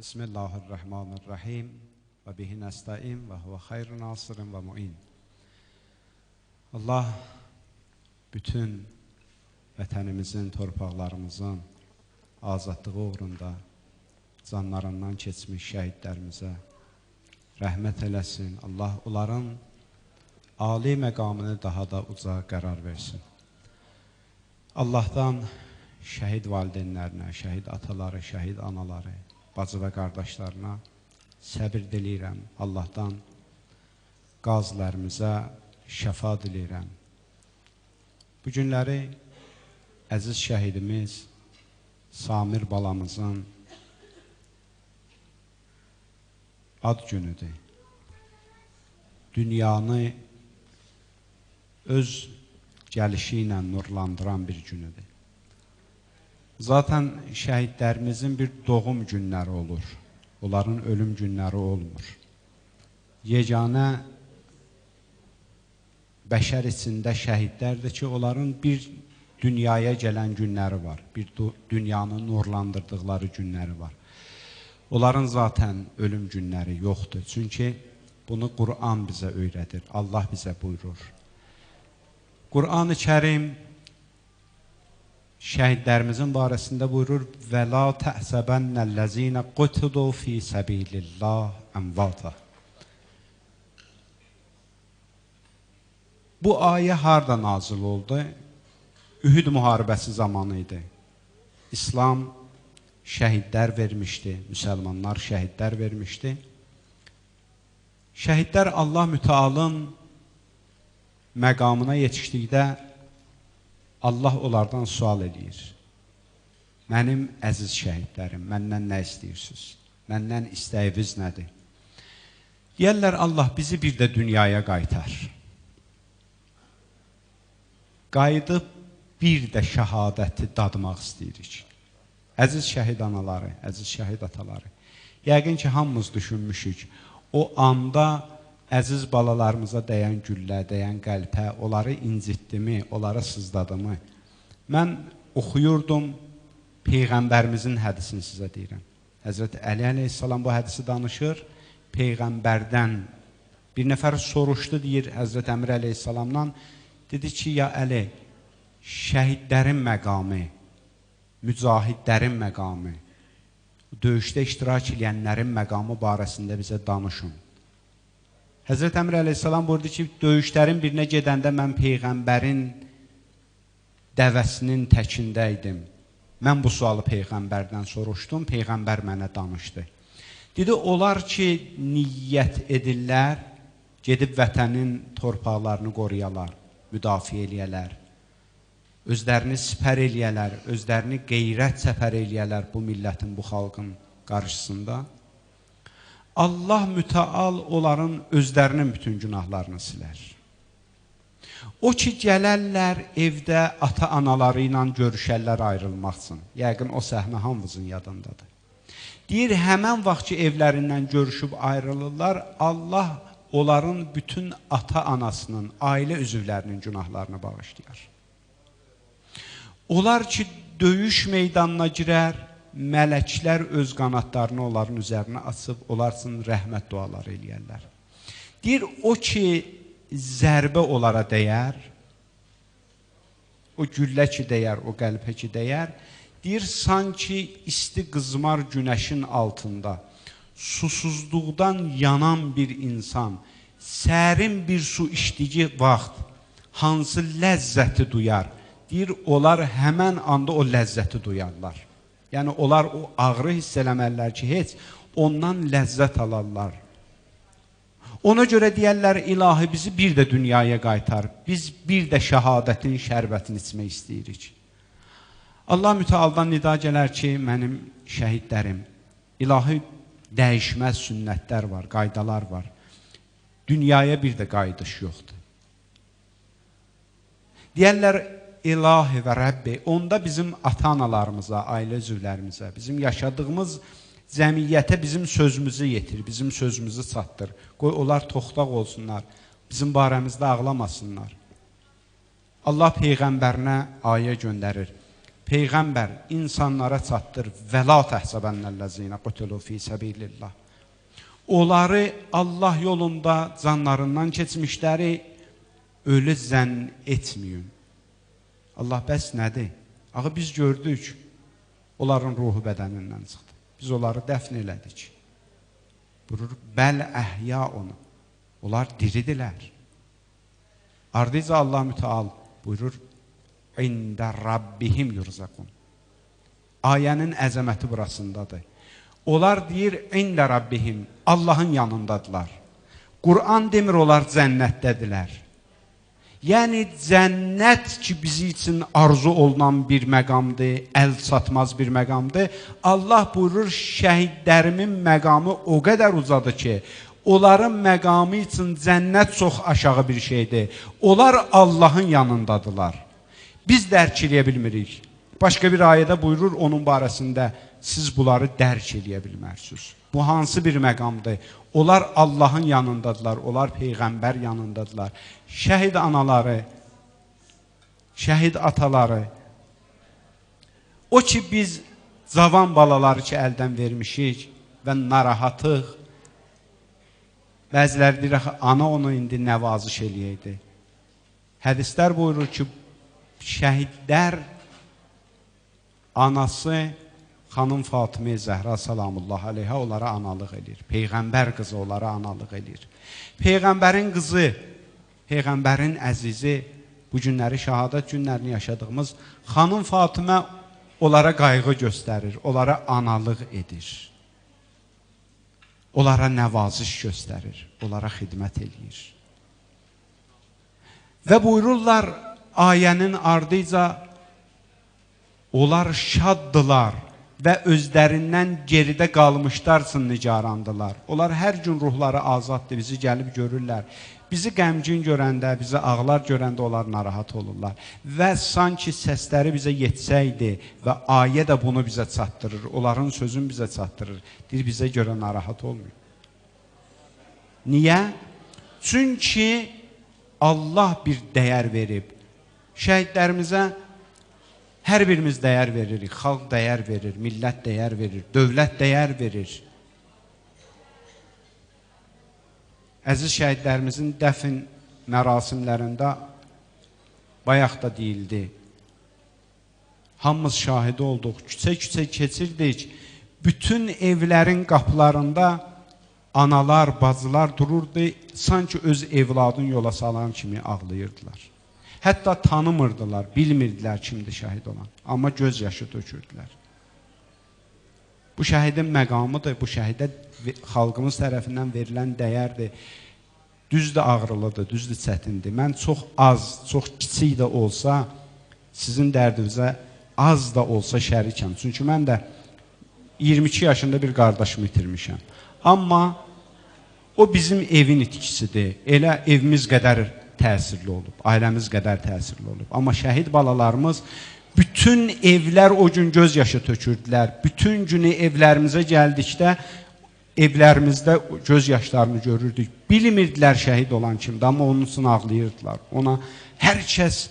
Bismillahirrahmanirrahim və bihi nəstəim və huvə xeyr nasirin və muin. Allah bütün vətənimizin, torpaqlarımızın azadlığı uğrunda canlarından keçmiş şəhidlərimizə rəhmət eləsin. Allah onların ali məqamını daha da uca qərar versin. Allahdan şəhid valideynlərinə, şəhid ataları, şəhid anaları, bacı və qardaşlarına səbir diləyirəm. Allahdan qazilərimizə şəfa diləyirəm. Bu günləri əziz şəhidimiz Samir balamızın ad günüdür. Dünyanı öz gəlişi ilə nurlandıran bir günüdür. Zaten şəhidlərimizin bir doğum günləri olur. Onların ölüm günləri olmur. Yeganə bəşər içində şəhidlərdir ki, onların bir dünyaya gələn günləri var. Bir dünyanı nurlandırdıqları günləri var. Onların zaten ölüm günləri yoxdur. Çünki bunu Quran bizə öyrədir. Allah bizə buyurur. Quran-ı Kərim şəhidlərimizin barəsində buyurur: "Və la təhsəbənnəl-ləzīnə qutilu fi səbilillah əmvata." Bu ayə harda nazil oldu? Ühud müharibəsi zamanı idi. İslam şəhidlər vermişdi, müsəlmanlar şəhidlər vermişdi. Şəhidlər Allah Mütəalın məqamına yetişdikdə Allah onlardan sual edir. Mənim əziz şəhidlərim, məndən nə istəyirsiniz? Məndən istəyiniz nədir? Deyərlər, Allah bizi bir də dünyaya qaytar. Qayıdıb bir də şəhadəti dadmaq istəyirik. Əziz şəhid anaları, əziz şəhid ataları, yəqin ki, hamımız düşünmüşük, o anda əziz balalarımıza dəyən güllə, dəyən qəlpə, onları incitdimi, onları sızdadımı? Mən oxuyurdum, Peyğəmbərimizin hədisini sizə deyirəm. Həzrət Əli əleyhissalam bu hədisi danışır, Peyğəmbərdən bir nəfər soruşdu, deyir Həzrət Əmir əleyhissalamdan, dedi ki, ya Əli, şəhidlərin məqamı, mücahidlərin məqamı, döyüşdə iştirak edənlərin məqamı barəsində bizə danışın. Həzrət Əmr əleyhissalam buyurdu ki, döyüşlərin birinə gedəndə mən Peyğəmbərin dəvəsinin təkində idim. Mən bu sualı Peyğəmbərdən soruşdum, Peyğəmbər mənə danışdı. Dedi, onlar ki, niyyət edirlər, gedib vətənin torpaqlarını qoruyalar, müdafiə eləyələr, özlərini sipər eləyələr, özlərini qeyrət səpər eləyələr bu millətin, bu xalqın qarşısında. Allah mütəal onların özlərinin bütün günahlarını silər. O ki, gələrlər evdə ata-anaları ilə görüşərlər ayrılmaq üçün. Yəqin o səhnə hamımızın yadındadır. Deyir, həmən vaxt ki, evlərindən görüşüb ayrılırlar, Allah onların bütün ata-anasının, ailə üzvlərinin günahlarını bağışlayar. Onlar ki, döyüş meydanına girər, mələklər öz qanadlarını onların üzərinə açıb, onlar üçün rəhmət duaları eləyərlər. Deyir, o ki, zərbə onlara dəyər, o güllə ki dəyər, o qəlbə ki dəyər, deyir, sanki isti qızmar günəşin altında, susuzluqdan yanan bir insan, sərin bir su içdiyi vaxt, hansı ləzzəti duyar, deyir, onlar həmən anda o ləzzəti duyarlar. Yəni onlar o ağrı hiss eləməlilər ki, heç ondan ləzzət alarlar. Ona görə deyərlər, ilahi bizi bir də dünyaya qaytar. Biz bir də şəhadətin şərbətini içmək istəyirik. Allah mütəaldan nida gələr ki, mənim şəhidlərim, ilahi dəyişməz sünnətlər var, qaydalar var. Dünyaya bir də qayıdış yoxdur. Deyərlər, ilahi və Rəbbi, onda bizim ata-analarımıza, ailə üzvlərimizə, bizim yaşadığımız cəmiyyətə bizim sözümüzü yetir, bizim sözümüzü çatdır. Qoy onlar toxtaq olsunlar, bizim barəmizdə ağlamasınlar. Allah Peyğəmbərinə ayə göndərir. Peyğəmbər insanlara çatdır. Və la təhsəbənnəl-ləzinə qutulu fi səbilillah. Onları Allah yolunda canlarından keçmişləri ölü zənn etməyin. Allah bəs nədir? Axı biz gördük. Onların ruhu bədənindən çıxdı. Biz onları dəfn elədik. Buyurur, bəl əhya onu. Onlar diridilər. Ardıca Allah müteal buyurur, İndə Rabbihim yurzaqun. Ayənin əzəməti burasındadır. Onlar deyir, İndə Rabbihim, Allahın yanındadılar. Quran demir, onlar cənnətdədirlər. Yəni cənnət ki bizi üçün arzu olunan bir məqamdır, əl çatmaz bir məqamdır. Allah buyurur, şəhidlərimin məqamı o qədər uzadır ki, onların məqamı üçün cənnət çox aşağı bir şeydir. Onlar Allahın yanındadılar. Biz dərk eləyə bilmirik. Başqa bir ayədə buyurur onun barəsində siz bunları dərk eləyə bilmərsiniz. Bu hansı bir məqamdır? Onlar Allahın yanındadılar, onlar Peyğəmbər yanındadılar. Şəhid anaları, şəhid ataları, o ki biz cavan balaları ki əldən vermişik və narahatıq, bəziləri deyir, ana onu indi nəvaziş eləyəydi. Hədislər buyurur ki, şəhidlər anası xanım Fatimə Zəhra salamullah əleyhə onlara analıq eləyir. Peyğəmbər qızı onlara analıq eləyir. Peyğəmbərin qızı, Peyğəmbərin əzizi bu günləri şahadət günlərini yaşadığımız xanım Fatimə onlara qayğı göstərir, onlara analıq edir. Onlara nəvaziş göstərir, onlara xidmət eləyir. Və buyururlar ayənin ardıca onlar şaddılar və özlərindən geridə qalmışdarsın nigarandılar. Onlar hər gün ruhları azaddır, bizi gəlib görürlər. Bizi qəmgin görəndə, bizi ağlar görəndə onlar narahat olurlar. Və sanki səsləri bizə yetsəydi və ayə də bunu bizə çatdırır, onların sözün bizə çatdırır. Deyir, bizə görə narahat olmuyor. Niyə? Çünki Allah bir dəyər verib. Şəhidlərimizə Hər birimiz dəyər veririk, xalq dəyər verir, millət dəyər verir, dövlət dəyər verir. Əziz şəhidlərimizin dəfn mərasimlərində bayaq da deyildi. Hamımız şahidi olduq, küçə-küçə keçirdik. Bütün evlərin qapılarında analar, bacılar dururdu, sanki öz evladın yola salan kimi ağlayırdılar. Hətta tanımırdılar, bilmirdilər kimdir şəhid olan. Amma göz yaşı tökürdülər. Bu şəhidin məqamıdır, bu şəhidə xalqımız tərəfindən verilən dəyərdir. Düzdür ağrılıdır, düzdür çətindir. Mən çox az, çox kiçik də olsa sizin dərdinizə az da olsa şərikəm. Çünki mən də 22 yaşında bir qardaşımı itirmişəm. Amma o bizim evin itkisidir. Elə evimiz qədər təsirli olub, ailəmiz qədər təsirli olub. Amma şəhid balalarımız bütün evlər o gün göz yaşı tökürdülər. Bütün günü evlərimizə gəldikdə evlərimizdə göz yaşlarını görürdük. Bilmirdilər şəhid olan kimdir, amma onun üçün ağlayırdılar. Ona hər kəs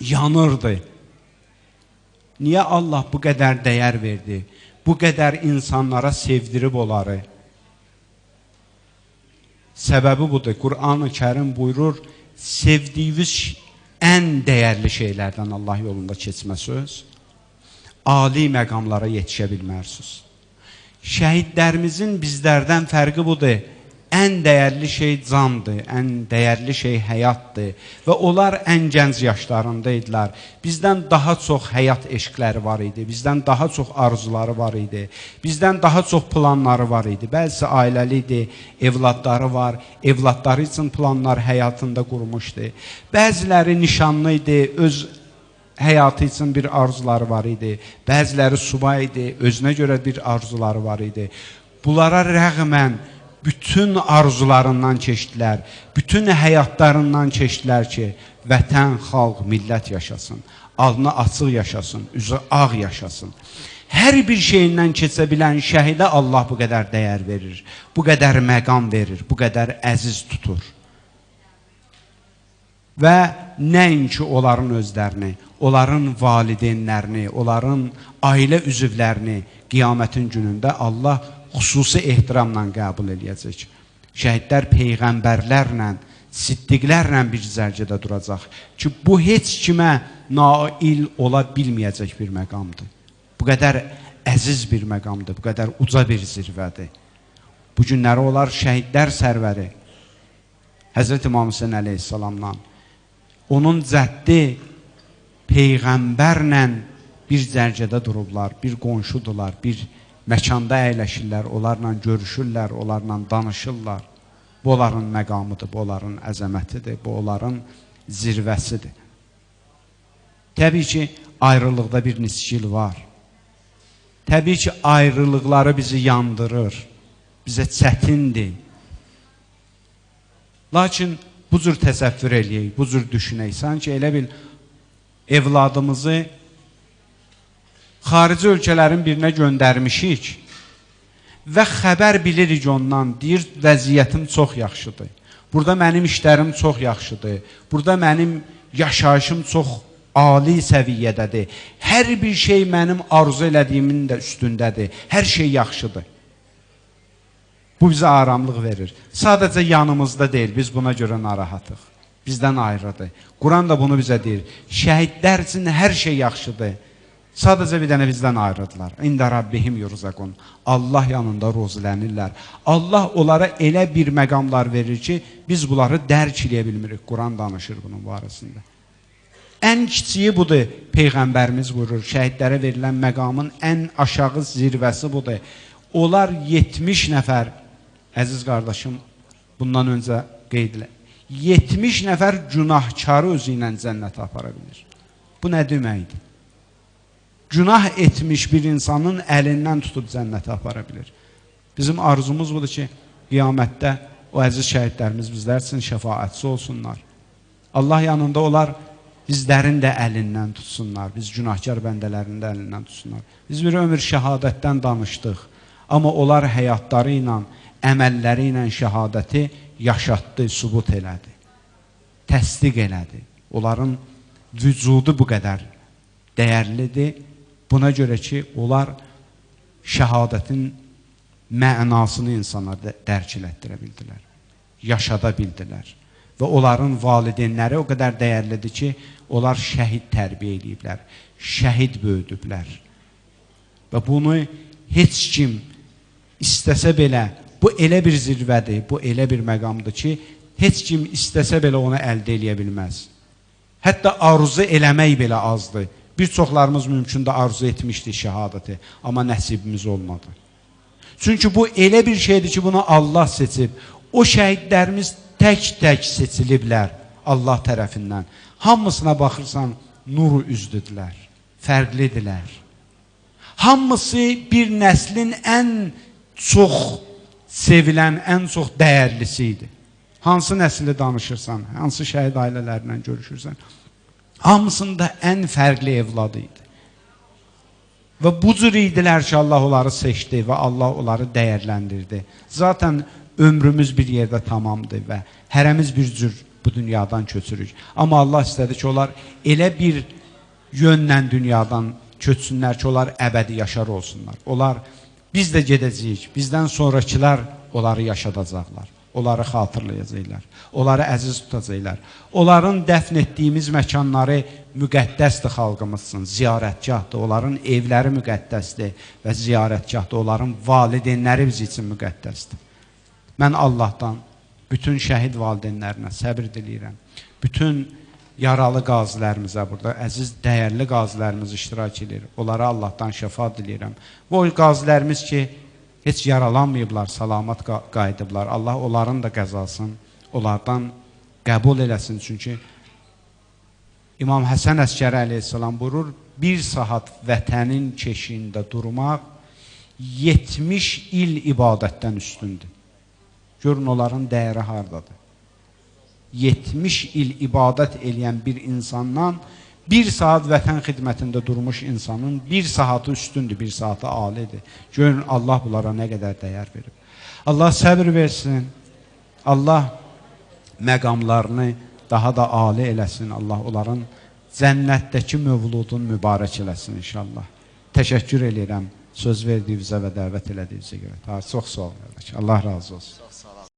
yanırdı. Niyə Allah bu qədər dəyər verdi? Bu qədər insanlara sevdirib onları. Səbəbi budur. Qur'an-ı Kərim buyurur, sevdiyiniz ən dəyərli şeylərdən Allah yolunda keçməsiniz, ali məqamlara yetişə bilmərsiniz. Şəhidlərimizin bizlərdən fərqi budur ən dəyərli şey candır, ən dəyərli şey həyatdır və onlar ən gənc yaşlarında idilər. Bizdən daha çox həyat eşqləri var idi, bizdən daha çox arzuları var idi, bizdən daha çox planları var idi. Bəzisi ailəli idi, evladları var, evladları üçün planlar həyatında qurmuşdu. Bəziləri nişanlı idi, öz həyatı üçün bir arzuları var idi. Bəziləri subay idi, özünə görə bir arzuları var idi. Bunlara rəğmən bütün arzularından keçdilər, bütün həyatlarından keçdilər ki, vətən, xalq, millət yaşasın, alnı açıq yaşasın, üzü ağ yaşasın. Hər bir şeyindən keçə bilən şəhidə Allah bu qədər dəyər verir, bu qədər məqam verir, bu qədər əziz tutur. və nəinki onların özlərini, onların valideynlərini, onların ailə üzvlərini qiyamətin günündə Allah xüsusi ehtiramla qəbul eləyəcək. Şəhidlər peyğəmbərlərlə, siddiqlərlə bir zərgədə duracaq ki, bu heç kimə nail ola bilməyəcək bir məqamdır. Bu qədər əziz bir məqamdır, bu qədər uca bir zirvədir. Bu günləri olar şəhidlər sərvəri Həzrət İmam Hüseyin əleyhissalamdan onun cəddi peyğəmbərlə bir zərgədə durublar, bir qonşudular, bir məkanda əyləşirlər, onlarla görüşürlər, onlarla danışırlar. Bu onların məqamıdır, bu onların əzəmətidir, bu onların zirvəsidir. Təbii ki, ayrılıqda bir niskil var. Təbii ki, ayrılıqları bizi yandırır, bizə çətindir. Lakin bu cür təsəvvür eləyək, bu cür düşünək. Sanki elə bil evladımızı xarici ölkələrin birinə göndərmişik və xəbər bilirik ondan, deyir vəziyyətim çox yaxşıdır. Burada mənim işlərim çox yaxşıdır. Burada mənim yaşayışım çox ali səviyyədədir. Hər bir şey mənim arzu elədiyimin də üstündədir. Hər şey yaxşıdır. Bu bizə aramlıq verir. Sadəcə yanımızda deyil, biz buna görə narahatıq. Bizdən ayrıdır. Quran da bunu bizə deyir. Şəhidlər üçün hər şey yaxşıdır. Sadəcə bir dənə bizdən ayrıdılar. İndə Rabbihim yurzaqun. Allah yanında rozilənirlər. Allah onlara elə bir məqamlar verir ki, biz bunları dərk eləyə bilmirik. Quran danışır bunun barəsində. Ən kiçiyi budur. Peyğəmbərimiz vurur. Şəhidlərə verilən məqamın ən aşağı zirvəsi budur. Onlar 70 nəfər əziz qardaşım, bundan öncə qeyd elə. 70 nəfər günahkarı özü ilə cənnətə apara bilir. Bu nə deməkdir? Günah etmiş bir insanın əlindən tutub cənnətə apara bilir. Bizim arzumuz budur ki, qiyamətdə o əziz şəhidlərimiz bizlər üçün şəfaətçi olsunlar. Allah yanında onlar bizlərin də əlindən tutsunlar. Biz günahkar bəndələrin də əlindən tutsunlar. Biz bir ömür şəhadətdən danışdıq. Amma onlar həyatları ilə əməlləri ilə şəhadəti yaşatdı, sübut elədi. Təsdiq elədi. Onların vücudu bu qədər dəyərlidir. Buna görə ki, onlar şəhadətin mənasını insanlara dərk elətdirə bildilər. Yaşada bildilər. Və onların valideynləri o qədər dəyərlidir ki, onlar şəhid tərbiyə ediblər, şəhid böyüdüblər. Və bunu heç kim istəsə belə Bu elə bir zirvədir, bu elə bir məqamdır ki, heç kim istəsə belə onu əldə eləyə bilməz. Hətta arzu eləmək belə azdır. Bir çoxlarımız mümkün də arzu etmişdik şəhadəti, amma nəsibimiz olmadı. Çünki bu elə bir şeydir ki, bunu Allah seçib. O şəhidlərimiz tək-tək seçiliblər Allah tərəfindən. Hamısına baxırsan, nuru üzdüdülər, fərqlidirlər. Hamısı bir nəslin ən çox sevilən ən çox dəyərlisi idi. Hansı nəsli danışırsan, hansı şəhid ailələrlə görüşürsən, hamısında ən fərqli evladı idi. Və bu cür idilər ki, Allah onları seçdi və Allah onları dəyərləndirdi. Zaten ömrümüz bir yerdə tamamdır və hərəmiz bir cür bu dünyadan köçürük. Amma Allah istədi ki, onlar elə bir yönlə dünyadan köçsünlər ki, onlar əbədi yaşar olsunlar. Onlar Biz də gedəcəyik. Bizdən sonrakılar onları yaşadacaqlar. Onları xatırlayacaqlar. Onları əziz tutacaqlar. Onların dəfn etdiyimiz məkanları müqəddəsdir xalqımız üçün, ziyarətgahdır. Onların evləri müqəddəsdir və ziyarətgahdır. Onların valideynləri biz üçün müqəddəsdir. Mən Allahdan bütün şəhid valideynlərinə səbir diləyirəm. Bütün yaralı qazilərimizə burada, əziz, dəyərli qazilərimiz iştirak edir. Onlara Allahdan şəfa diləyirəm. Və o qazilərimiz ki, heç yaralanmayıblar, salamat qayıdıblar. Allah onların da qəzasını onlardan qəbul eləsin. Çünki İmam Həsən Əskəri əleyhissalam buyurur, bir saat vətənin keşiyində durmaq 70 il ibadətdən üstündür. Görün onların dəyəri hardadır. 70 il ibadət eləyən bir insandan bir saat vətən xidmətində durmuş insanın bir saatı üstündür, bir saatı alidir. Görün Allah bunlara nə qədər dəyər verib. Allah səbir versin. Allah məqamlarını daha da ali eləsin. Allah onların cənnətdəki mövludun mübarək eləsin inşallah. Təşəkkür edirəm söz verdiyinizə və dəvət elədiyinizə görə. Ta çox sağ olun. Allah razı olsun.